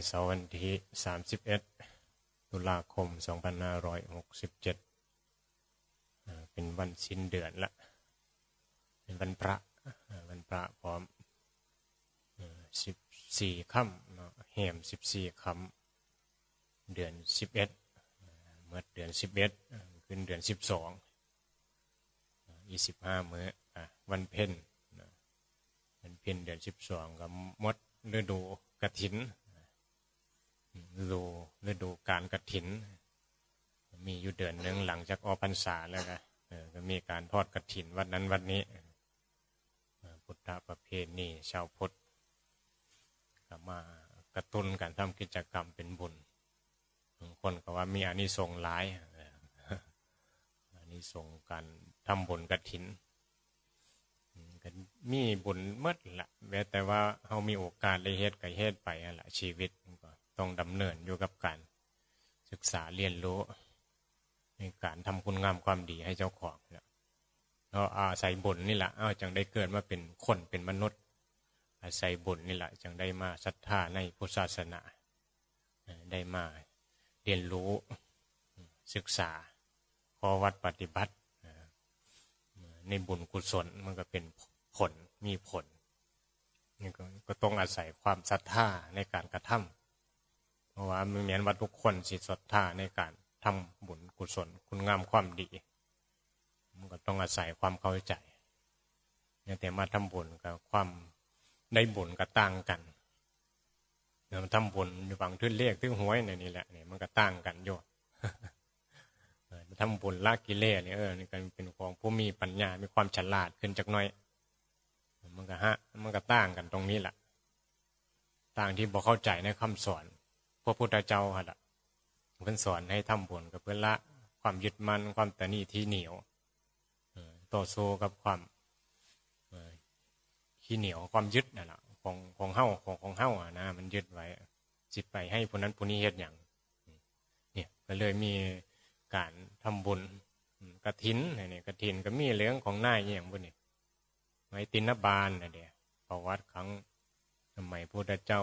ทักไทยเสาร์วันที่ 31 ตุลาคม 2567อ่าเป็นวันสิ้นเดือนละ เป็นวันพระ วันพระพร้อมสิบสี่ค่ำเนาะแหมสิบสี่ค่ำเดือนสิบเอ็ดเมื่อเดือนสิบเอ็ดขึ้นเดือนสิบสองอีสิบห้ามื้อวันเพ็ญวันเพ็ญเดือนสิบสองก็หมดฤดูกฐิน ดูฤดูการกฐิน มีอยู่เดือนหนึ่งหลังจากออกพรรษาแล้วก็เออก็มีการทอดกฐินวันนั้นวันนี้ พุทธประเพณีชาวพุทธก็มากระตุ้นการทำกิจกรรมเป็นบุญบางคนก็ว่ามีอานิสงส์หลายอานิสงส์การทำบุญกฐินมก็มีบุญเมื่อละแม้แต่ว่าเขามีโอกาสได้เฮ็ดก็เฮ็ดไปนั่นละชีวิต ต้องดำเนินอยู่กับการศึกษาเรียนรู้ ในการทำคุณงามความดีให้เจ้าของเนี่ยเราอาศัยบุญนี่แหละเอาจังได้เกิดมาเป็นคนเป็นมนุษย์ อาศัยบุญนี่แหละจังได้มาศรัทธาในพุทธศาสนา ได้มาเรียนรู้ศึกษาข้อวัดปฏิบัติ ในบุญกุศลมันก็เป็นผลมีผลนี่ก็ก็ต้องอาศัยความศรัทธาในการกระทำเพ ราะว่ามันเหมือนว่าทุกคนสิศรัทธาในการทำบุญกุศลคุณงามความดี มันก็ต้องอาศัยความเข้าใจเนี่ยแต่มาทำบุญกับความได้บุญก็ต่างกันเนี่ยมันทำบุญอยู่ฝั่งทื่นเลขทื่นหวยเนี่ยนี่แหละเนี่ยมันก็ต่างกันโยเออทำบุญละกิเลสเนี่ยเออนี่ก็เป็นของผู้มีปัญญา มีความฉลาดขึ้นจากน้อย มันก็ฮะ มันก็ต่างกันตรงนี้แหละต่างที่บอกเข้าใจในคำสอน พระพุทธเจ้าฮะละเพื่อนสอนให้ทำบุญกับเพื่อนละความยึดมั่นความตนีที่เหนียวต่อสู้กับความขี้เหนียวความยึดนั่นแหละของของเฮ้าของของเฮ้าอะนะมันยึดไว้จิตไปให้ผู้นั้นผู้นี้เฮ็ดอย่างเนี่ยก็เลยมีการทำบุญกระถินเนี่ยกระถินก็มีเรื่องของนายอย่างบุญนี่ไว้ตินบาลนะเดียประวัติครั้งสมัยพระพุทธเจ้า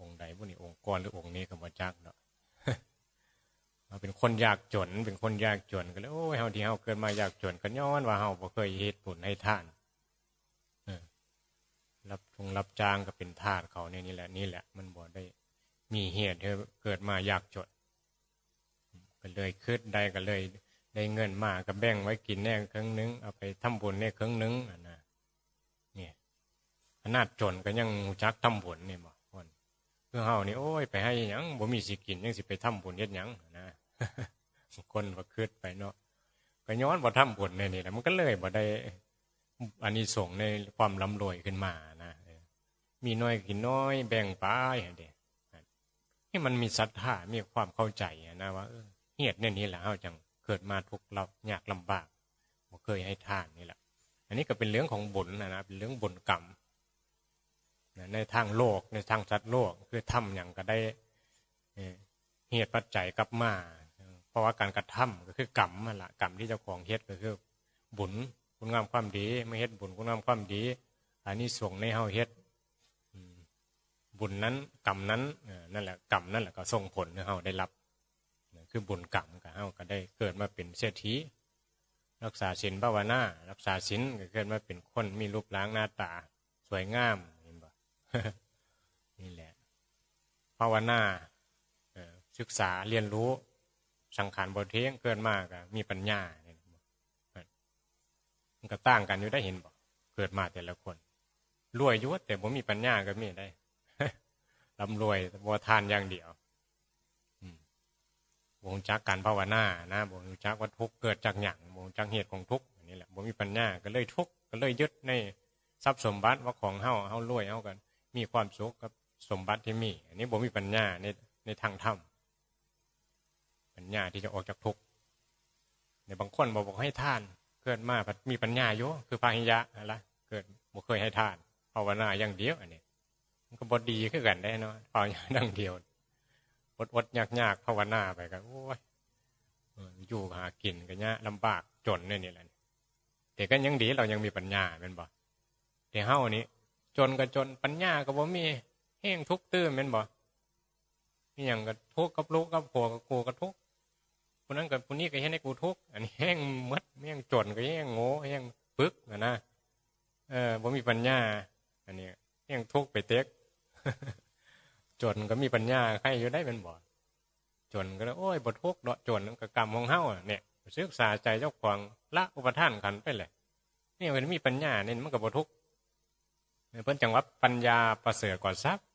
องค์ใดบุญนี่องค์กรหรือองค์นี้ก็บ่จักเนาะเราเป็นคนยากจน เป็นคนยากจนก็เลยโอ้ยเฮาที่เฮาเกิดมายากจนก็ย้อนว่าเฮาบ่เคยเฮ็ดบุญให้ท่านรับทงรับจ้างก็เป็นทาสเขาเนี่ยนี่แหละนี่แหละ มันบ่ได้ มีเหตุให้เกิดมายากจนก็เลยคืดได้ก็เลย ได้เงินมาก็แบ่งไว้กินแน่ครึ่งนึงเอาไปทำบุญแน่ครึ่งนึงอะนะเนี่ยขนาดจนก็ยังรู้จักทำบุญนี่บ่ คนคือเฮานี่โอ้ยไปให้ยังบ่มีสิกินยังสิไปทำบุญเฮ็ดหยังนะคนบ่คิดไปเนาะก็ย้อนบ่ทำบุญในนี่แหละมันก็เลยบ่ได้อานิสงส์ในความร่ำรวยขึ้นมานะมีน้อยกินน้อย แบ่งไปให้เด้ให้มันมีศรัทธามีความเข้าใจนะว่าเหตุในนี้แหละเฮาจังเกิดมาทุกข์เรายากลำบากบ่เคยให้ทานนี่แหละอันนี้ก็เป็นเรื่องของบุญนะนะเป็นเรื่องบุญกรรม ในทางโลกในทางสัตว์โลกคือทำอย่างก็ได้เหตุปัจจัยกลับมา เพราะว่าการกระทำก็คือกรรมนั่นแหละกรรมที่เจ้าของเฮ็ดก็คือ บุญคุณงามความดีไม่เฮ็ดบุญคุณงามความดีอันนี้ส่งในเฮาเฮ็ดบุญนั้นกรรมนั้นนั่นแหละกรรมนั่นแหละก็ส่งผลให้เฮาได้รับคือบุญกรรมก็เฮาก็ได้เกิดมาเป็นเศรษฐีรักษาศีลภาวนารักษาศีลก็เกิดมาเป็นคนมีรูปร่างหน้าตา สวยงาม นี่แหละภาวนาศึกษาเรียนรู้สังขารบทเทียงเกินมากมีปัญญาเนี่ยมันก็ต่างกันอยู่ได้เห็นบ่เกิดมาแต่ละคนรวยยุ่แต่ผมมีปัญญาก็มีได้ร่ำรวยบัวทานอย่างเดียวบงจักการภาวนานะบงจักว่าทุกเกิดจากหยั่งบงจักเหตุของทุกนี่แหละบ่มีปัญญาก็เลยทุกก็เลยยึดในทรัพย์สมบัติว่าของเฮาเฮารวยเฮากัน มีความสุขกับสมบัติที่มี อันนี้ผมมีปัญญาในในทางธรรมปัญญาที่จะออกจากทุกข์ในบางคนบอกบอกให้ทาน เกิดมามีปัญญาอยู่คือพาหิยะอะไรเกิดบ่เคยให้ทานภาวนาอย่างเดียวอันนี้มันก็บอดีขึ้นกันได้เนาะภาวนาดังเดียวอดอดยากยากภาวนาไปกันโอ้ยอยู่หากินกันเนี้ยลำบากจนเนี่ยนี่แหละแต่ก็ยังดีเรายังมีปัญญาเป็นบ่แต่เฮ้านี่ จนก็จนปัญญาก็บ่มีแห้งทุกข์ตื้มเป็นบ่นี่อย่างก็ทุกข์กับลูกกับผัวกับกูก็ทุกข์คนนั้นกับคนนี้ก็เห็นให้กูทุกข์อันนี้แห้งมัดแห้งจนก็แห้งโง่แห้งปึกนะนะเออบ่มีปัญญา อันนี้แห้งทุกข์ไปเต็กจนก็มีปัญญาใครอยู่ได้เป็นบ่จนก็เลยโอ้ยบททุกข์เนาะจนก็กรรมของเฮาเนี่ยศึกษาใจเจ้าของละอุปทานกันไปเลยนี่มันมีปัญญาเนี่ยมันก็บททุกข์ เพิ่นจังว่าปัญญาประเสริฐกว่าทรัพย์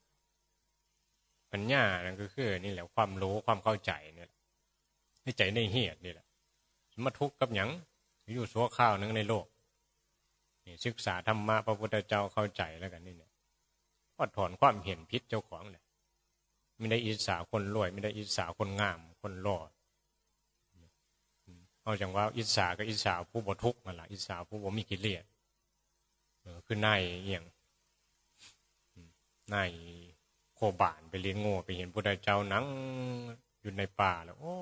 ปัญญานั่นก็คือ นี่แหละความรู้ความเข้าใจเนี่ยในใจในเหตุนี่แหละมาทุกข์กับหยังอยู่สัวข้าวนึงในโลกนี่ศึกษาธรรมะพระพุทธเจ้าเข้าใจแล้วกันนี่เนี่ยก็ถอนความเห็นพิษเจ้าของเลยไม่ได้อิจฉาคนรวย ไม่ได้อิจฉาคนงาม คนหล่อเอาจังว่าอิจฉากับอิจฉาผู้บทุกข์นั่นแหละอิจฉาผู้บ่มีกิเลสคือนายเอียง ในโคบานไปเลี้ยงโง่ไปเห็นพระเจ้านั่งอยู่ในป่าแล้ว โอ้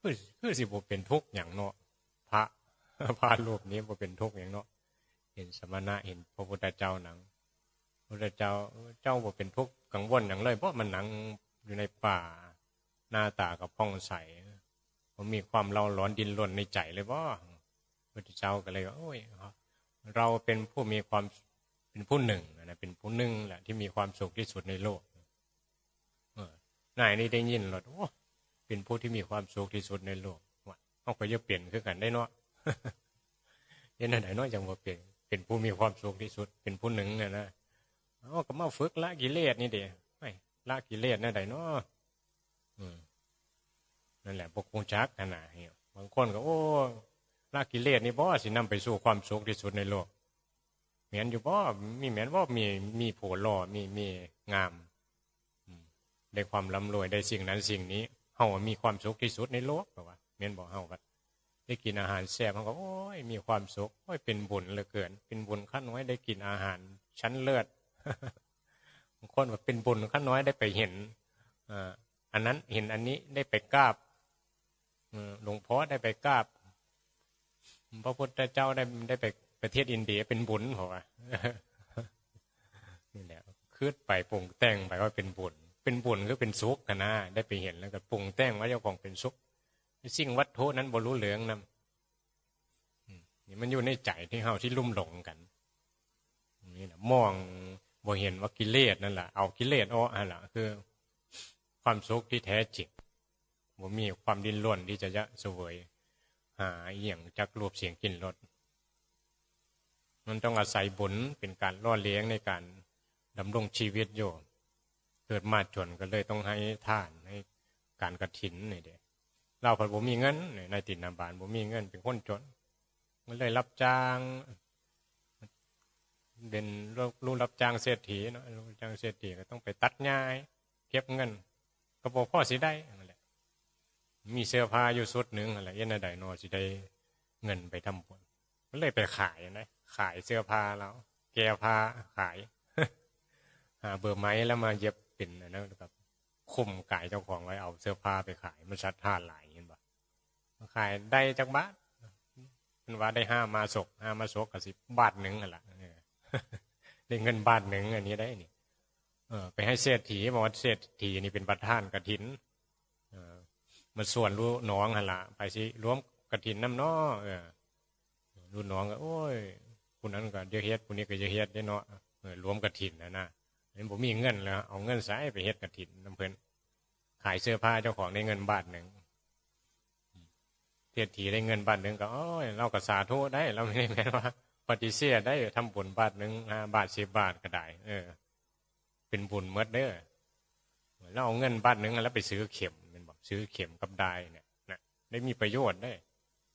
คือคือสิบเป็นทุกข์อย่างเนาะพระพระรูปนี้บ่เป็นทุกข์อย่างเนาะเห็นสมณะเห็นพระพุทธเจ้าหนังพระเจ้าเจ้าบ่เป็นทุกข์กังวลอย่างเลย เพราะมันหนังอยู่ในป่าหน้าตากับพ้องใสมันมีความเล่าร้อนดินรนในใจเลยว่าพระเจ้าก็เลยว่าโอ้ยเราเป็นผู้มีความ เป็นผู้หนึ่งนะเป็นผู้หนึ่งแหละที่มีความสุขที่สุดในโลกนายนี่ได้ยินหรอโอ้เป็นผู้ที่มีความสุขที่สุดในโลกว่าเขาก็จะเปลี่ยนคือกันได้เนาะยันไหนเนาะจังว่าเปลี่ยนเป็นผู้มีความสุขที่สุด เป็นผู้หนึ่งนี่ยนะเอาก็มาฝึกละกิเลสนี่เดียไม่ละกิเลสนั่นไหนเนาะนั่นแหละพวกคงจักขนาดนี้บางคนก็โอ้ละกิเลสนี่บ่สินำไปสู่ความสุขที่สุดในโลก เหมือนอยู่บ่มีเหมือนว่ามีมีโผล่อมีมีงามได้ความร่ำรวยได้สิ่งนั้นสิ่งนี้เฮามีความสุขที่สุดในโลกป่าเหมือนบอกเฮาก็ได้กินอาหารแซ่บเขาก็โอ้ยมีความสุขโอ้ยเป็นบุญเหลือเกิน เป็นบุญขั้นน้อยได้กินอาหารชั้นเลือดบางคนว่าเป็นบุญขั้นน้อยได้ไปเห็นอันนั้นเห็นอันนี้ได้ไปกราบหลวงพ่อได้ไปกราบพระพุทธเจ้าได้ได้ไป ประเทศอินเดียเป็นบุญเหรอนี่แหละคืดไปปรุงแต่งไปว่าเป็นบุญ เป็นบุญก็เป็นสุขนะได้ไปเห็นแล้วก็ปรุงแต่งว่าเจ้าของเป็นสุขสิ่งวัตถุนั้นบรรลุเหลืองนำนี่มันอยู่ในใจที่เฮาที่ลุ่มหลงกันนี่แหละมองบ่เห็นว่ากิเลสนั่นแหละเอากิเลสอ้ออะไรคือ ความสุขที่แท้จริงบ่มีความดิ้นรนที่จะจะสวย หาเอี่ยงจักรูปเสียงกินรส มันต้องอาศัยบุญเป็นการล่อเลี้ยงในการดำรงชีวิตอยู่เกิดมาจนก็เลยต้องให้ทานให้การกระถินนี่เด็เราผัดผมมีเงินในติดนาบานผมมีเงินเป็นคนจนก็เลยรับจ้างเป็นรู้รับจ้างเศรษฐีเนาะรู้จ้างเศรษฐีก็ต้องไปตัดหญ้าเก็บเงินก็บอกพ่อสิได้อะไรมีเสื้อผ้าอยู่สุดหนึ่งอะไรเย็นใดนอสิได้เงินไปทำบุญก็เลยไปขายนะ ขายเสื้อผ้าแล้วแก้ผ้าขายหาเบอร์ไม้แล้วมาเย็บเป็นนะครับคุมกายเจ้าของไว้เอาเสื้อผ้าไปขาย มันชัดท่าหลายเห็นปะขายได้จากบ้านมันว่าได้ห้ามาศกห้ามาศกกับสิบบาทหนึ่งอะไรได้เงินบาทหนึ่งอันนี้ได้นี่เออไปให้เศรษฐีบอกว่าเศรษฐีนี่เป็นประธานกระถินเออมันส่วนรู้น้องหันละไปสิรวมกระถินน้ำนอเออรู้น้องก็โอ้ย คุณนั้นก็เยอะเฮ็ดคุณนี้ก็เยอะเฮ็ดได้เนาะรวมกระถินนะนะเห็นผมมีเงินแล้วเอาเงินสายไปเฮ็ดกระถินน้ำเพลินขายเสื้อผ้าเจ้าของได้เงินบาทหนึ่งเทียทีได้เงินบาทหนึ่งก็อ้ยเราก็สาธุได้ เราไม่ได้แม้ว่า ปฏิเสธได้ทำบุญบาทหนึ่งบาทสิบบาทก็ได้ เออ เป็นบุญเมื่อเด้อเราเอาเงินบาทหนึ่งแล้วไปซื้อเข็มเป็นบอกซื้อเข็มกับได้เนี่ยนะได้มีประโยชน์ได้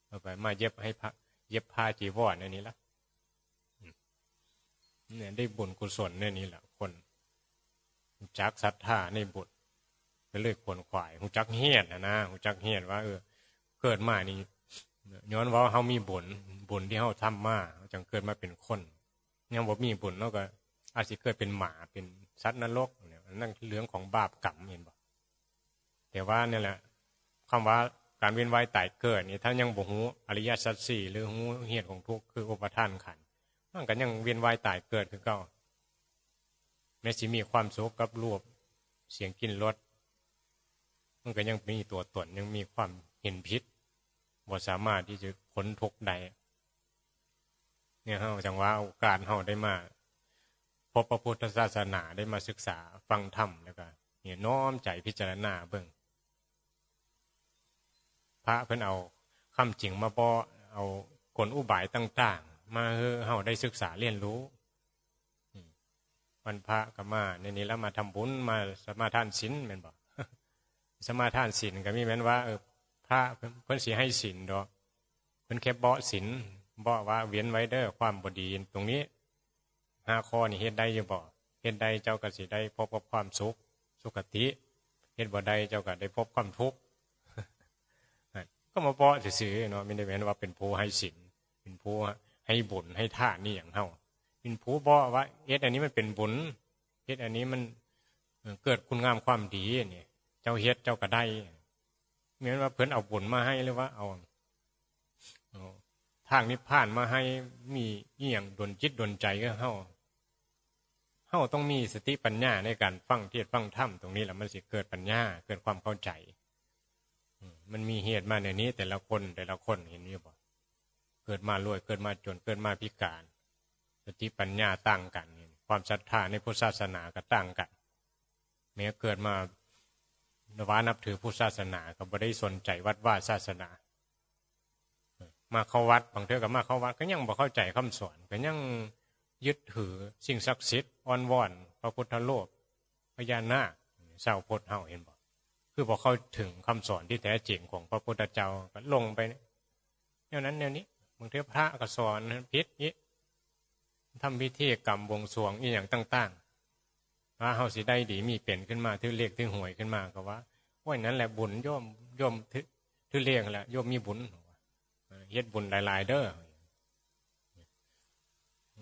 เอาไปมาเย็บให้พระเย็บผ้าจีวรในนี้ละ เนี่ยได้บุญกุศลในนี้แหละคนจักศรัทธาในบุญก็เลยขวนขวายหูจักเฮียนนะนะหูจักเฮียนว่าเออเกิดมานี่ย้อนว่าเขามีบุญบุญที่เขาทำมาจังเกิดมาเป็นคนยังบอกมีบุญแล้วก็ อาจจะเกิดเป็นหมาเป็นสัตว์นรกเนี่ยนั่นเรื่องของบาปกรรมเห็นบ่แต่ว่าเนี่ยแหละคำว่าการเวียนว่ายตายเกิดนี่ถ้านยังบ่หูอริยสัจสี่หรือหูเหตุของทุกข์คืออุปทานขัน มันก็ยังเวียนวายตายเกิดคือเก่าแม้สิมีความสุขกับรูปเสียงกินรสมันก็ยังมีตัวตนยังมีความเห็นพิษบ่สามารถที่จะพ้นทุกข์ได้เนี่ยเฮาจังว่าโอกาสเฮาได้มาพบพระพุทธศาสนาได้มาศึกษาฟังธรรมแล้วก็เนี่ยน้อมใจพิจารณาเบิ่งพระเพิ่นเอาคำจริงมาบ่เอากลอุบายต่างๆ มาเฮอเฮาได้ศึกษาเรียนรู้วันพระก็มาในนี้แล้วมาทำบุญมาสมาทานศีลแม่นบ่สมาทานศีลก็มีแม่นว่าเออพระเพิ่นสิให้ศีลดอกเพิ่นแค่เบาะศีลเบาะว่าเวียนไว้เด้อความบดีตรงนี้ห้าข้อนี่เฮ็ดได้อยู่บ่เฮ็ดได้เจ้าก็สิได้พบกับความสุขสุขติเฮ็ดบ่ได้เจ้าก็ได้พบความทุกข์ก็มาเบาะซื่อเนาะไม่ได้แม่นว่าเป็นผู้ให้ศีลเป็นผู้ ให้บุญให้ท่านี่อย่างเฮาเป็นผู้บาะว่าเฮ็ดอันนี้มันเป็นบุญเฮ็ดอันนี้มันเกิดคุณงามความดีเนี่ยเจ้าเฮ็ดเจ้าก็ได้เหมือนว่าเพิ่นเอาบุญมาให้หรือว่าเอาทางนิพพานมาให้มีเอียงดนจิตดนใจก็เฮาเฮาต้องมีสติปัญญาในการฟังเทศฟังธรรมตรงนี้แหละมันสิเกิดปัญญาเกิดความเข้าใจมันมีเหตุมาในนี้ แต่ละคนแต่ละคนเห็นอยู่บ่ เกิดมารวยเกิดมาจนเกิดมาพิการ สติปัญญาต่างกัน ความศรัทธาในพุทธศาสนาก็ต่างกันแม้เกิดมานวานับถือพุทธศาสนาก็บ่ได้สนใจวัดว่าศาสนา มาเข้าวัดบางเทื่อก็มาเข้าวัดก็ยังบ่เข้าใจคำสอนก็ยังยึดถือสิ่งศักดิ์สิทธิ์อ้อนวอนพระพุทธโลกพญานาคเศร้าพดเฮาเห็นบ่คือบอเข้าถึงคำสอนที่แท้จริงของพระพุทธเจ้าก็ลงไปแนวนั้นแนวนี้ บางเทื่อพระก็สอนพิษนี้ทำพิธีกรรมวงสวงอีอย่างต่างๆว่าเฮาสิได้ดีมีเป็นขึ้นมาถือเลขถือหวยขึ้นมาก็ว่าว่านั้นแหละบุญย่อมย่อมถือเลขแหละย่อมมีบุญเฮ็ดบุญหลาย ๆ เด้อ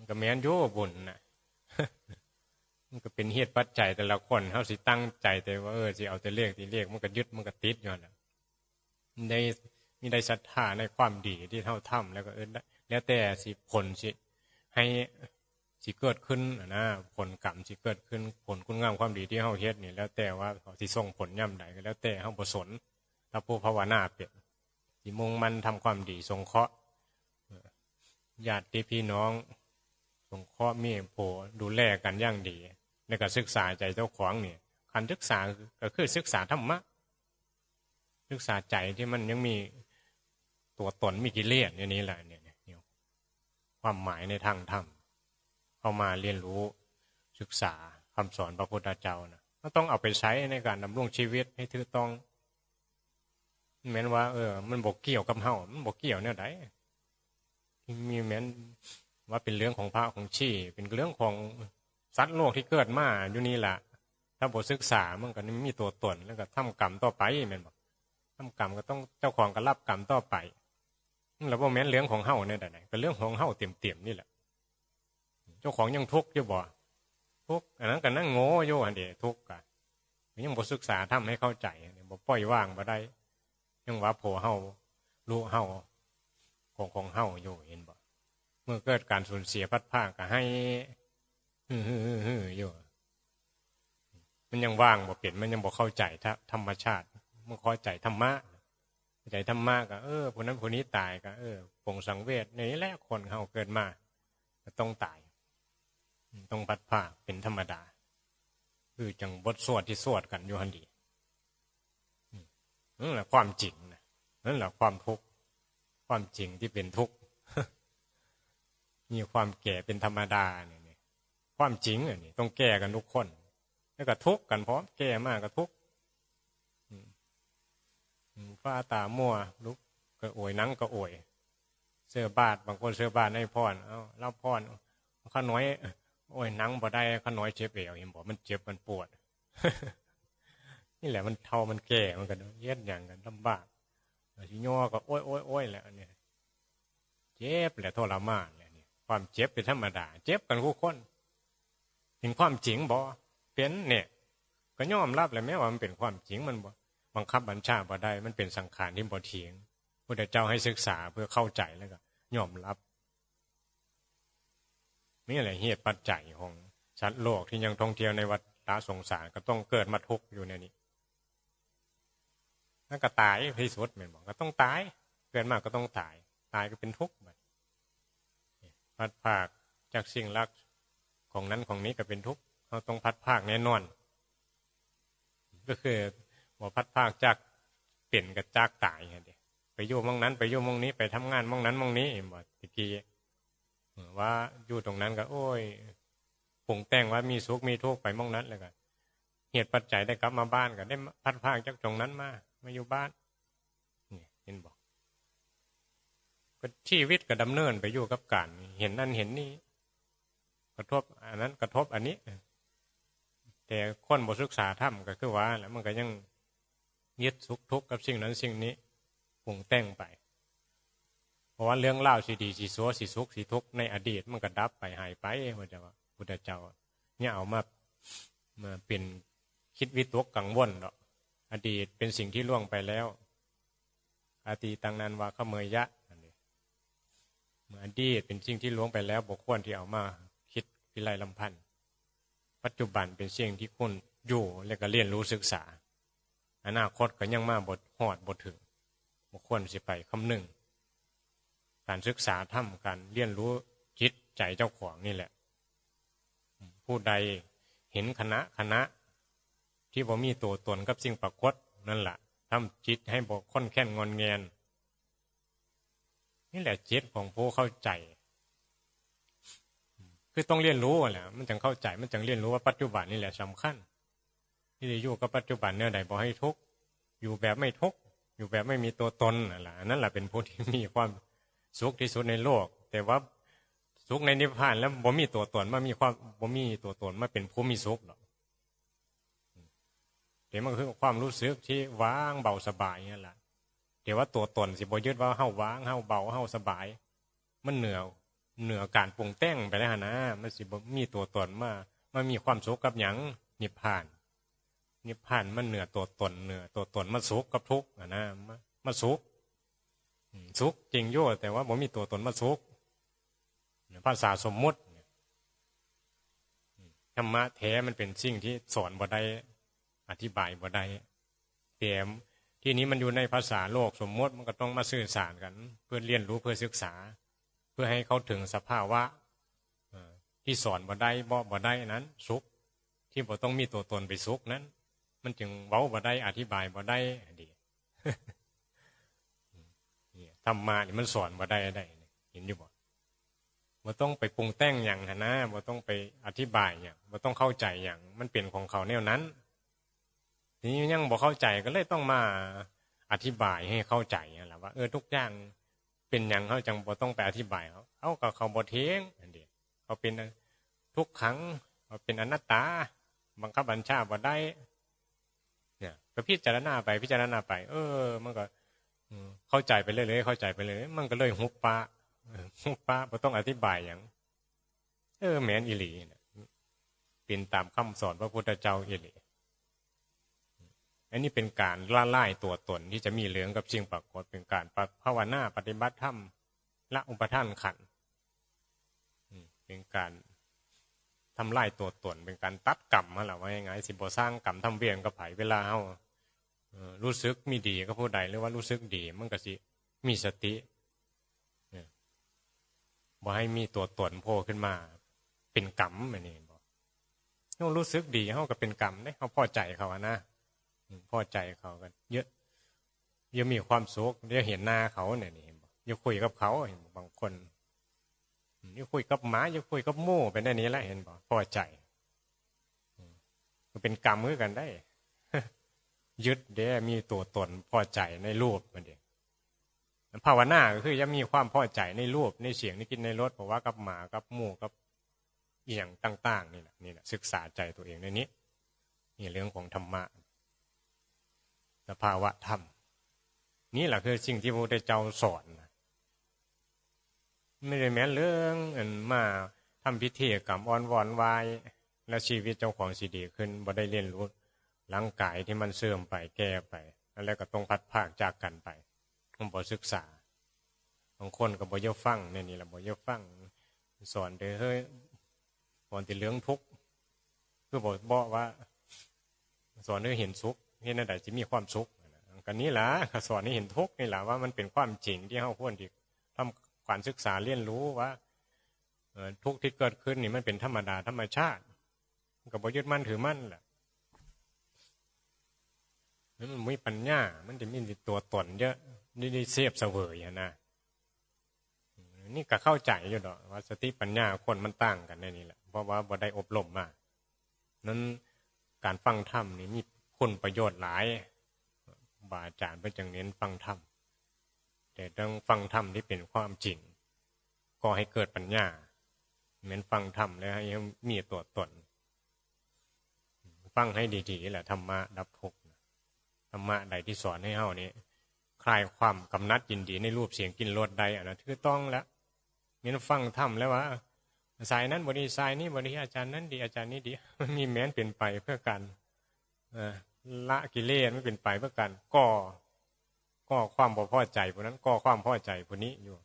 ก็แม้นโยบุญนะมันก็เป็นเหตุปัจจัยแต่ละคนเขาสิตั้งใจแต่ว่าเออสิเอาแต่เลขที่เลขมันก็ยึดมันก็ติดอยู่นะใน มีได้ศรัทธาในความดีที่เท่าทำแล้วก็เออแล้วแต่สิผลสิให้สิเกิดขึ้นนะผลกรรมสิเกิดขึ้นผลคุณงามความดีที่เขาเฮ็ดนี่แล้วแต่ว่าเขาสิส่งผลย่ำใดก็แล้วแต่เขาประสนถ้าผู้ภาวนาเปลี่ยนสิมุ่งมันทำความดีสงเคราะห์ญาติพี่น้องสงเคราะห์มีโผดูแลกันอย่างดีในการศึกษาใจเจ้าของเนี่ยการศึกษาก็คือศึกษาธรรมะศึกษาใจที่มันยังมี ตัวตนมีกิเลสอย่างนี้แหละเนี่ยความหมายในทางธรรมเข้ามาเรียนรู้ศึกษาคำสอนพระพุทธเจ้านะก็ต้องเอาไปใช้ในการดำรงชีวิตให้ถือต้องแม้นว่าเออ มันบกเกี่ยวกับเฮามันบกเกี่ยวเนี่ยไดมีแม้นว่าเป็นเรื่องของพระของชีเป็นเรื่องของสัตว์โลกที่เกิดมาอยู่นี่แหละถ้าบทศึกษามันก็มีตัวตนแล้วก็ทำกรรมต่อไปแม่นบอกทำกรรมก็ต้องเจ้าของก็รับกรรมต่อไป แล้วว่าแม้นเรื่องของเฮ้าเนี่ยแต่ไหนเป็นเรื่องของเฮ้าเต็มเต็มนี่แหละ เจ้าของยังทุกข์อยู่บ่ทุกข์อันนั้นก็นั่งโง่อยู่อันเดียทุกข์กันยังบ่ศึกษาทำให้เข้าใจเนี่ยบ่ปล่อยว่างบ่ได้ ยังว่าโผเฮารู้เฮาของของเฮาอยู่เห็นบ่เมื่อเกิดการสูญเสียพัดผ้าก็ให้ฮือฮือฮืออยู่ มันยังว่างบ่เปลี่ยนมันยังบ่เข้าใจธรรมชาติมันเข้าใจธรรมะ ใจธรรมะก็เออคนนั้นคนนี้ตายก็เออปงสังเวชในนี้แหละคนเขาเกิดมาต้องตาย ต้องพัดผ้าเป็นธรรมดา คือจังบทสวดที่สวดกันอยู่ฮันดีนั่นแหละความจริงนะนั่นแหละความทุกข์ความจริงที่เป็นทุกข์มีความแก่เป็นธรรมดาเนี่ยความจริงอะนี่ต้องแก้กันทุกคน แล้วก็ทุกข์กันเพราะแก่มากก็ทุกข์ ฟ้าตามัวลุกก็โอยนังก็โอยเสื้อบาดบางคนเสื้อบาดให้พรเอาเล่าพรข้าน้อยโอ้ยนังบ่ได้ข้าน้อยเจ็บเอวเห็นบอกมันเจ็บมันปวด นี่แหละมันเท่ามันแก่มันกันเย็ดอย่างกันลำบากทีย่อก็โอ้ยโอ้ยโอ้ยแหละเนี่ยเจ็บแหละทรมานเนี่ยความเจ็บเป็นธรรมดา เจ็บกันคู่คนเห็นความจริงบ่เป็นเนี่ย ก็ยอมรับเลยแม้ว่ามันเป็นความจริงมันบ่ บังคับบัญชาบ่ได้ มันเป็นสังขารที่บ่เถียงพระเจ้าให้ศึกษาเพื่อเข้าใจแล้วก็ยอมรับนี่แหละเหตุปัจจัยของสัตว์โลกที่ยังท่องเที่ยวในวัฏสงสารก็ต้องเกิดมาทุกข์อยู่ในนี้นั่นก็ตายที่สุดเหมือนบอกก็ต้องตายเกิดมาก็ต้องตาย ตายก็เป็นทุกข์บัดพัดภาคจากสิ่งรักของนั้นของนี้ก็เป็นทุกข์เราต้องพัดภาคแน่นอน ก็คือ บอพัดภาคจากเปลี่ยนกับจากตายไงเดีไปอยู่มองนั้น ไปอยู่มองนี้ไปทำงานมองนั้นมองนี้บอตะกี้ว่าอยู่ตรงนั้นก็โอ้ยปรุงแต่งว่ามีสุขมีทุกข์ไปมองนั้นเลยกันเหตุปัจจัยได้กลับมาบ้านก็ได้พัดภาคจากตรงนั้นมามาอยู่บ้านนี่เห็นบอกก็ชีวิตก็ดำเนินไปอยู่กับการเห็นนั่นเห็นนี่กระทบ อันนั้นกระทบอันนี้ แต่คนบทศึกษาธรรมก็คือว่า แล้วมันก็ยัง ยึดสุขทุกข์กับสิ่งนั้นสิ่งนี้ปรุงแต่งไป เพราะว่าเรื่องเล่าสีดีสีสัวสีสุขสีทุกข์ในอดีตมันก็ดับไปหายไปพระเจ้าพุทธเจ้าเนี่ยเอามามาเป็นคิดวิตกกังวลเนาะอดีตเป็นสิ่งที่ล่วงไปแล้วอาตีตังนันวาขเมยยะอันนี้อดีตเป็นสิ่งที่ล่วงไปแล้วบุคคลที่เอามาคิดวิไลลำพันธ์ปัจจุบันเป็นสิ่งที่คุณอยู่และก็เรียนรู้ศึกษา อนาคตก็ยังมาบทหอดบทถึงบุคคลสิไปคำหนึ่ง การศึกษาทำการเรียนรู้จิตใจเจ้าของนี่แหละ ผู้ใดเห็นคณะคณะ ที่บ่มีตัวตนกับสิ่งปรากฏนั่นแหละทำจิตให้บกค้นแค้นงอนเงียนนี่แหละจิตของผู้เข้าใจ คือต้องเรียนรู้แหละมันจึงเข้าใจมันจึงเรียนรู้ว่าปัจจุบันนี่แหละสำคัญ ที่จะอยู่กับปัจจุบันเนี่ยใดบอกให้ทุกอยู่แบบไม่ทุกอยู่แบบไม่มีตัวตนนั่นแหละนั่นแหละเป็นผู้ที่มีความสุขที่สุดในโลก แต่ว่าสุขในนิพพานแล้วบ่มีตัวตนมามีความบ่มีตัวตนมาเป็นผู้มีสุขหรอกเดี๋ยวมันคือความรู้สึกที่ว่างเบาสบายนี่แหละเดี๋ยวว่าตัวตนสิบยึดว่าเฮาว่างเฮาเบาเฮาสบาย มันเหนือเหนือการปรุงแต่งไปแล้วนะมันสิบมีตัวตนมามันมีความสุขกับหยังนิพพาน นิพพานมันเหนือตัวตนเหนือตัวตนมันสุขกับทุกข์นะมันสุขสุขจริงโย่แต่ว่าผมมีตัวตนมาสุขภาษาสมมุติธรรมะแท้มันเป็นสิ่งที่สอนบ่ได้อธิบายบ่ได้เตรียมที่นี้มันอยู่ในภาษาโลกสมมติมันก็ต้องมาสื่อสารกัน เพื่อเรียนรู้เพื่อศึกษา เพื่อให้เขาถึงสภาวะที่สอนบ่ได้บ่บ่ได้นั้นสุขที่บ่ต้องมีตัวตนไปสุขนั้น มันจึงเว้าบ่ได้อธิบายบ่ได้ดีธรรมะนี่มันสอนบ่ได้ได้เห็นอยู่บ่บ่ต้องไปปรุงแต่งอย่างนะบ่ต้องไปอธิบายอย่างบ่ต้องเข้าใจอย่าง มันเป็นของเขาแนวนั้น ทีนี้ยังบอกเข้าใจก็เลยต้องมาอธิบายให้เข้าใจนั่แหละว่าเออทุกอย่างเป็นอย่างเขาจังบ่ต้องไปอธิบายเขาเขากับเขาบ่เทงอันเดียเขาเป็นทุกครั้งเขาเป็นอนัตตา บังคับบัญชาบ่ได้ เนี่ยก็พิจารณาไปพิจารณาไป เออ มันก็เข้าใจไปเรื่อยๆเข้าใจไปเลยมันก็เลยหุบปะหุบปะบ่ต้องอธิบายอย่างเออแมนอิหลีเป็นตามคำสอนพระพุทธเจ้าอิหลีอันนี้เป็นการล่าไล่ตัวตนที่จะมีเหลืองกับสิ่งปรากฏเป็นการภาวนาปฏิบัติธรรมละอุปทานขันเป็นการ ทำลายตัวตนเป็นการตัดกรรมมาหละว่ายังไงสิบสร้างกรรมทำเวียนกับไผ่เวลาเฮารู้สึกมีดีก็ผู้ใดหรือว่ารู้สึกดีมันก็สิมีสติบ่ให้มีตัวตนโผล่ขึ้นมา เป็นกรรมอันนี้บอกรู้สึกดีเขาก็เป็นกรรมได้เขาพอใจเขาอะนะพอใจเขากัน เยอะยังมีความสุขเดี๋ยวเห็นหน้าเขาเนี่ยนี่ยังคุยกับเขาเห็นบางคน ยังคุยกับหมายังคุยกับหมูเป็นได้นี้แหละเห็นบอพอใจมันเป็นกรรมมือกันได้ ยึดเดีมีตัวตนพอใจในรูปมันเดียภาวนาก็คือยังมีความพอใจในรูปในเสียงในกินในรถเพราะว่ากับหมากับหมูกับเอียงต่าง ๆ นี่แหละนี่แหละศึกษาใจตัวเองในนี้นี่เรื่องของธรรมะสภาวะธรรม นี่แหละคือสิ่งที่พระพุทธเจ้าสอน ไม่ได้แม้เรื่องอันมาทำพิธีกรรมอ่อนวอนวายและชีวิตเจ้าของสีดีขึ้นบ่ได้เรียนรู้ร่างกายที่มันเสื่อมไปแก่ไปแล้วก็ต้องพัดภาคจากกันไปต้องบอศึกษาบางคนก็บอยฟังเนี่ยนี่แหละบอยฟังสอนเด้อเฮ้ยก่อนติเรื่องทุกคือบอกบอกว่า สอนให้เห็นสุขเห็นอะไรจะมีความสุขกันนี้ล่ะสอนให้เห็นทุกข์นี่แหละว่ามันเป็นความจริงที่เขาควรที่ทำ การศึกษาเรียนรู้ว่าทุกที่เกิดขึ้นนี่มันเป็นธรรมดาธรรมชาติกับบยึดมั่นถือมั่นแหละแล้วมันมีปัญญา มันจะมีตัวตนเยอะนี่ได้เสียบเสวยนะนี่ก็เข้าใจอยู่ดอกว่าสติปัญญาคนมันต่างกันในนี้แหละเพราะว่าบ่ได้อบรมมานั้นการฟังธรรมนี่มีคุณประโยชน์หลายบาอาจารย์เพื่อจังเน้นฟังธรรม แต่ต้องฟังธรรมที่เป็นความจริงก็ให้เกิดปัญญา เหมือนฟังธรรมแล้วให้มีตัวตน ฟังให้ดีๆแหละธรรมะดับทุกข์ธรรมะใดที่สอนให้เฮานี้คลายความกำนัดยินดีในรูปเสียงกินรสใดอันนั้นคือต้องแล้วเหมือนฟังธรรมแล้วว่าสายนั้นบดีสายนี้บดีอาจารย์นั้นดีอาจารย์นี้ดีมันมีแม้นเป็นไปเพื่อกันละกิเลสไม่เป็นไปเพื่อกันก่อ ก่อความบ่พอใจพวกนั้นก่อความพอใจพวกนี้อยู่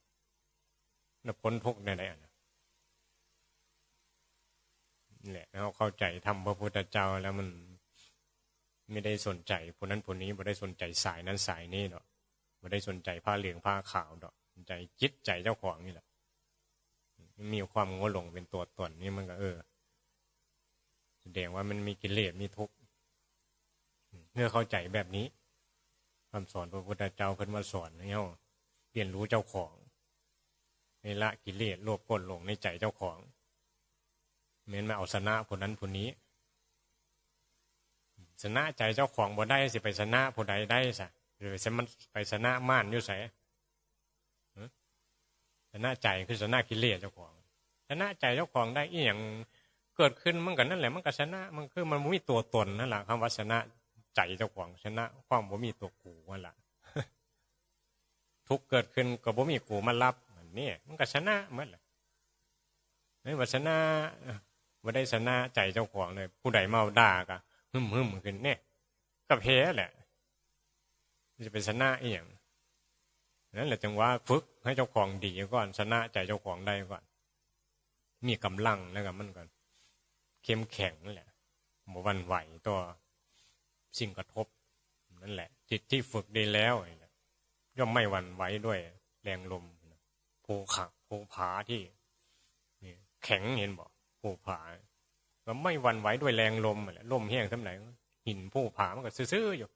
แล้วพ้นทุกข์ในไหนอันนั้นนี่แหละเราเข้าใจทำพระพุทธเจ้าแล้วมันไม่ได้สนใจพวกนั้นพวกนี้ไม่ได้สนใจสายนั้นสายนี้เนาะไม่ได้สนใจผ้าเหลืองผ้าขาวดอกสนใจจิตใจเจ้าของนี่แหละมีความโง่หลงเป็นตัวตนนี่มันก็เออแสดงว่ามันมีกิเลสมีทุกข์เมื่อเข้าใจแบบนี้ คำสอนพระพุทธเจ้าเพิ่นมาสอนให้เราเรียนรู้เจ้าของในละกิเลสโลภกรธหลงในใจเจ้าของเหมือนมาเอาชนะคนนั้นคนนี้ชนะใจเจ้าของบ่ได้สิไปชนะผู้ใดได้สะหรือมันไปชนะม่านอยู่ไสชนะใจคือชนะกิเลสเจ้าของชนะใจเจ้าของได้อีอย่างเกิดขึ้นมันกันนั่นแหละมันก็ชนะมันคือมันไม่มีตัวตนนั่นแหละคำว่าชนะ ใจเจ้าของชนะ ความบ่มีตัวกูนั่นแหละทุกเกิดขึ้นก็บ่มีกูมารับนี่มันก็ชนะเมื่อไหร่ไม่ว่าชนะว่าได้ชนะใจเจ้าของเลย ผู้ใดเมาด่าก็หึมหึมขึ้นเนี่ยก็แพ้แหละจะเป็นชนะอีอย่างนั่นแหละจังว่าฝึกให้เจ้าของดีก่อนชนะใจเจ้าของได้ก่อนมีกำลังแล้วกันมันก่อนเข้มแข็งนั่นแหละหมวันไหวตัว สิ่งกระทบ นั่นแหละ จิตที่ฝึกดีแล้วย่อมไม่หวั่นไหวด้วยแรงลมภูขักภูผาที่แข็งเห็นบอกภูผาก็ไม่หวั่นไหวด้วยแรงลมลมแห้งทั้งไหนหินภูผามันก็ซื่อๆอยู่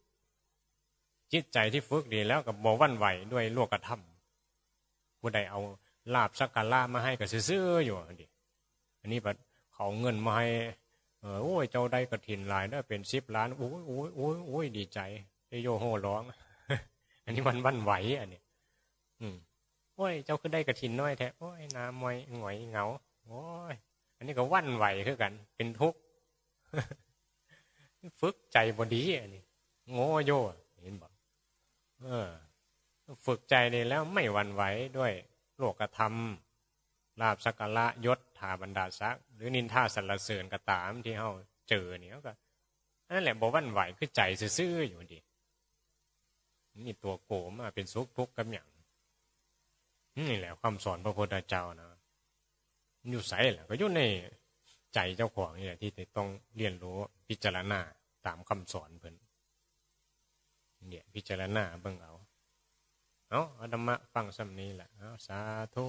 จิตใจที่ฝึกดีแล้วกับบ่วันไหวด้วยลวกกระทำผู้ใดเอาลาบสักการะมาให้ก็ซื่อๆอยู่ดิอันนี้ปัดเขาเงินมาให้ เออโอ้ยเจ้าได้กระถินลายได้เป็นสิบล้านโอ้ยโอ้ยโอ้ยโอ้ยดีใจไอโยโห่ร้อง อันนี้วันวันไหวอันนี้อืมโอ้ยเจ้าคือได้กระถินน้อยแท้โอ้ยน้ำมวยหงอยเหงาโอ้ยอันนี้ก็วันไหวคือกัน เป็นทุกข์ฝึกใจบดีอันนี้โง่โยเห็นบอกเออ ฝึกใจนี่แล้วไม่วันไหวด้วยโลกธรรม ลาบสักการะยศถาบรรดาศักดิ์หรือนินทาสรรเสริญกระตามที่เขาเจอเนี่ยก็นั่นแหละบวันไหวคือใจซื่อๆอยู่ดีมีตัวโกมาเป็นสุขทุกข์กับอย่างนี่แหละความสอนพระพุทธเจ้านะอยู่ใส่แหละก็อยู่ในใจเจ้าของนี่แหละที่ต้องเรียนรู้พิจารณาตามคำสอนเพิ่นเนี่ยพิจารณาเบิ่งเอาเอาอธรรมะฟังสำนี้แหละเอาสาธุ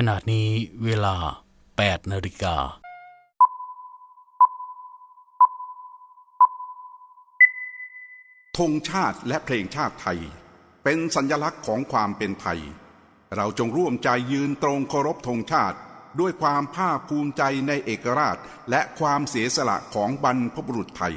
ขณะนี้เวลา 8 นาฬิกา ธงชาติและเพลงชาติไทย เป็นสัญลักษณ์ของความเป็นไทย เราจงร่วมใจยืนตรงเคารพธงชาติ ด้วยความภาคภูมิใจในเอกราช และความเสียสละของบรรพบุรุษไทย